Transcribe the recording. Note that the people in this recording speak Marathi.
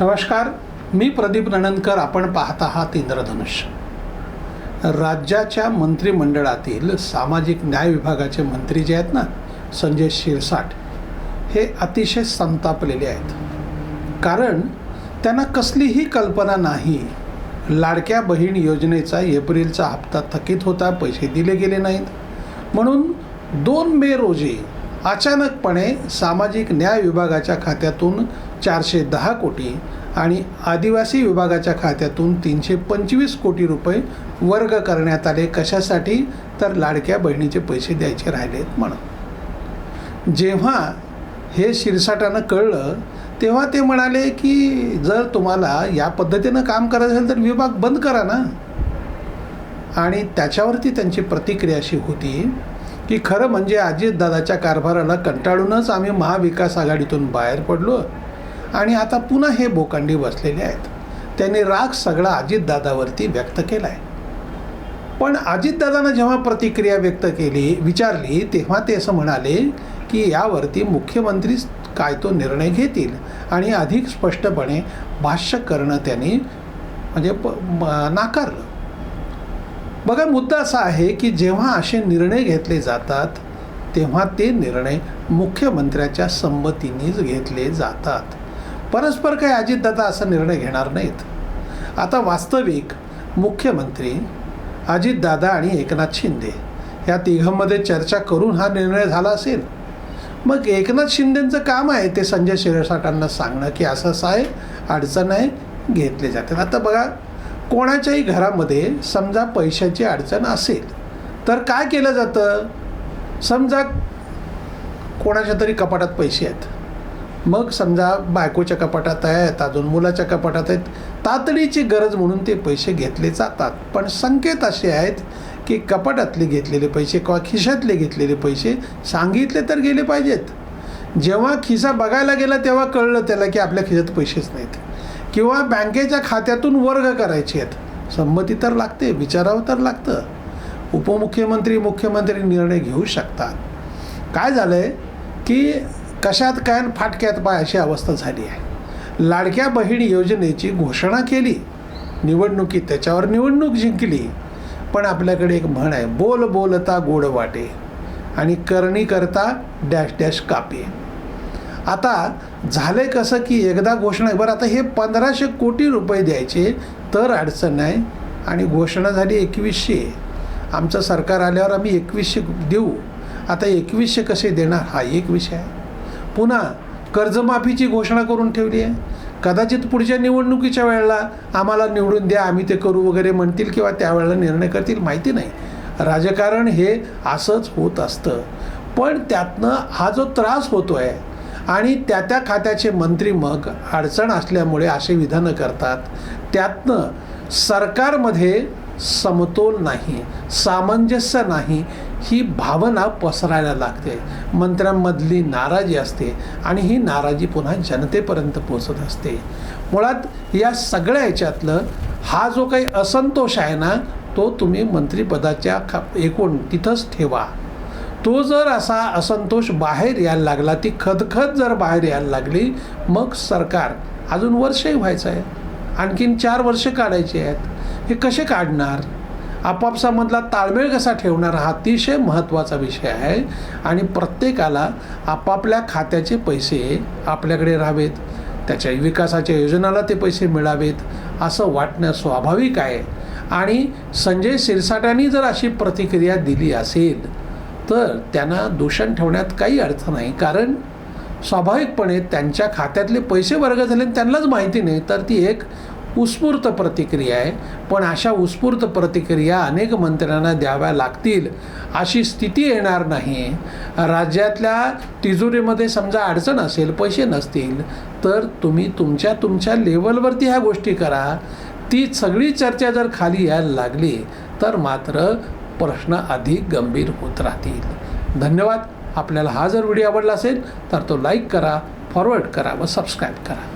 नमस्कार मी प्रदीप नणंदकर आपण पाहत आहात इंद्रधनुष्य राज्याच्या मंत्रिमंडळातील सामाजिक न्याय विभागाचे मंत्री जे आहेत ना संजय शिरसाट हे अतिशय संतापलेले आहेत. कारण त्यांना कसलीही कल्पना नाही लाडक्या बहीण योजनेचा एप्रिलचा हप्ता थकीत होता पैसे दिले गेले नाहीत. म्हणून दोन मे रोजी अचानकपणे सामाजिक न्याय विभागाच्या खात्यातून चारशे दहा कोटी आणि आदिवासी विभागाच्या खात्यातून तीनशे पंचवीस कोटी रुपये वर्ग करण्यात आले. कशासाठी? तर लाडक्या बहिणीचे पैसे द्यायचे राहिलेत म्हणून. जेव्हा हे शिरसाटानं कळलं तेव्हा ते म्हणाले की जर तुम्हाला या पद्धतीनं काम करायचं असेल तर विभाग बंद करा ना. आणि त्याच्यावरती त्यांची प्रतिक्रिया अशी होती की खरं म्हणजे अजितदादाच्या कारभाराला कंटाळूनच आम्ही महाविकास आघाडीतून बाहेर पडलो. आणि आता पुन्हा हे भोकांडी बसलेले आहेत. त्यांनी राग सगळा अजितदादावरती व्यक्त केला आहे पण अजितदादानं जेव्हा प्रतिक्रिया व्यक्त केली विचारली तेव्हा ते असं म्हणाले की यावरती मुख्यमंत्री काय तो निर्णय घेतील आणि अधिक स्पष्टपणे भाष्य करणं त्यांनी म्हणजे प नाकारलं. बघा मुद्दा असा आहे की जेव्हा असे निर्णय घेतले जातात तेव्हा ते निर्णय मुख्यमंत्र्याच्या संमतीनेच घेतले जातात. परस्पर काही अजितदादा असा निर्णय घेणार नाहीत. आता वास्तविक मुख्यमंत्री अजितदादा आणि एकनाथ शिंदे या तिघांमध्ये चर्चा करून हा निर्णय झाला असेल. मग एकनाथ शिंदेचं काम आहे ते संजय शिरसाटांना सांगणं की असं असं आहे अडचण आहे घेतले जाते. आता बघा कोणाच्याही घरामध्ये समजा पैशाची अडचण असेल तर काय केलं जातं? समजा कोणाच्या तरी कपाटात पैसे आहेत. मग समजा बायकोच्या कपाटात आहेत अजून मुलाच्या कपाटात आहेत. तातडीची गरज म्हणून ते पैसे घेतले जातात. पण संकेत असे आहेत की कपाटातले घेतलेले पैसे किंवा खिशातले घेतलेले पैसे सांगितले तर गेले पाहिजेत. जेव्हा खिसा बघायला गेला तेव्हा कळलं त्याला की आपल्या खिशात पैसेच नाहीत. किंवा बँकेच्या खात्यातून वर्ग करायचे आहेत. संमती तर लागते विचारावं तर लागतं. उपमुख्यमंत्री मुख्यमंत्री निर्णय घेऊ शकतात. काय झालं आहे की कशात काय फाटक्यात पाय अशी अवस्था झाली आहे. लाडक्या बहीण योजनेची घोषणा केली. निवडणुकीत त्याच्यावर निवडणूक जिंकली. पण आपल्याकडे एक म्हण आहे बोल बोलता गोड वाटे. आणि करणी करता डॅश डॅश कापे. आता झालंय कसं की एकदा घोषणा बरं आता हे पंधराशे कोटी रुपये द्यायचे तर अडचण आहे आणि घोषणा झाली एकवीसशे. आमचं सरकार आल्यावर आम्ही एकवीसशे देऊ. आता एकवीसशे कसे देणार? हा एक विषय आहे. पुन्हा कर्जमाफीची घोषणा करून ठेवली आहे. कदाचित पुढच्या निवडणुकीच्या वेळेला आम्हाला निवडून द्या आम्ही ते करू वगैरे म्हणतील किंवा त्यावेळेला निर्णय करतील माहिती नाही. राजकारण हे असंच होत असतं. पण त्यातनं हा जो त्रास होतो आहे आणि त्या त्या खात्याचे मंत्री मग अडचण असल्यामुळे असे विधानं करतात. त्यातनं सरकारमध्ये समतोल नाही सामंजस्य नाही ही भावना पसरायला लागते. मंत्र्यांमधली नाराजी असते आणि ही नाराजी पुन्हा जनतेपर्यंत पोचत असते. मुळात या सगळ्या ह्याच्यातलं हा जो काही असंतोष आहे ना तो तुम्ही मंत्रिपदाच्या खा एकूण तिथंच ठेवा. तो जर असा असंतोष बाहेर यायला लागला ती खदखद जर बाहेर यायला लागली मग सरकार अजून वर्षही व्हायचं आहे. आणखीन चार वर्ष काढायची आहेत. हे कसे काढणार? आपापसामधला ताळमेळ कसा ठेवणार हा अतिशय महत्त्वाचा विषय आहे आणि प्रत्येकाला आपापल्या खात्याचे पैसे आपल्याकडे राहावेत. त्याच्या विकासाच्या योजनाला ते पैसे मिळावेत असं वाटणं स्वाभाविक आहे. आणि संजय शिरसाट्यांनी जर अशी प्रतिक्रिया दिली असेल तर त्यांना दूषण ठेवण्यात काही अर्थ नाही. कारण स्वाभाविकपणे त्यांच्या खात्यातले पैसे वर्ग झाले आणि त्यांनाच माहिती नाही. तर ती एक उत्स्फूर्त प्रतिक्रिया आहे. पण अशा उत्स्फूर्त प्रतिक्रिया अनेक मंत्र्यांना द्याव्या लागतील अशी स्थिती येणार नाही. राज्यातल्या तिजोरीमध्ये समजा अडचण असेल पैसे नसतील तर तुम्ही तुमच्या तुमच्या लेवलवरती ह्या गोष्टी करा. ती सगळी चर्चा जर खाली यायला लागली तर मात्र प्रश्न अधिक गंभीर होत राहतील. धन्यवाद. आपल्याला हा जर व्हिडिओ आवडला असेल तर तो लाईक करा फॉरवर्ड करा व सबस्क्राईब करा.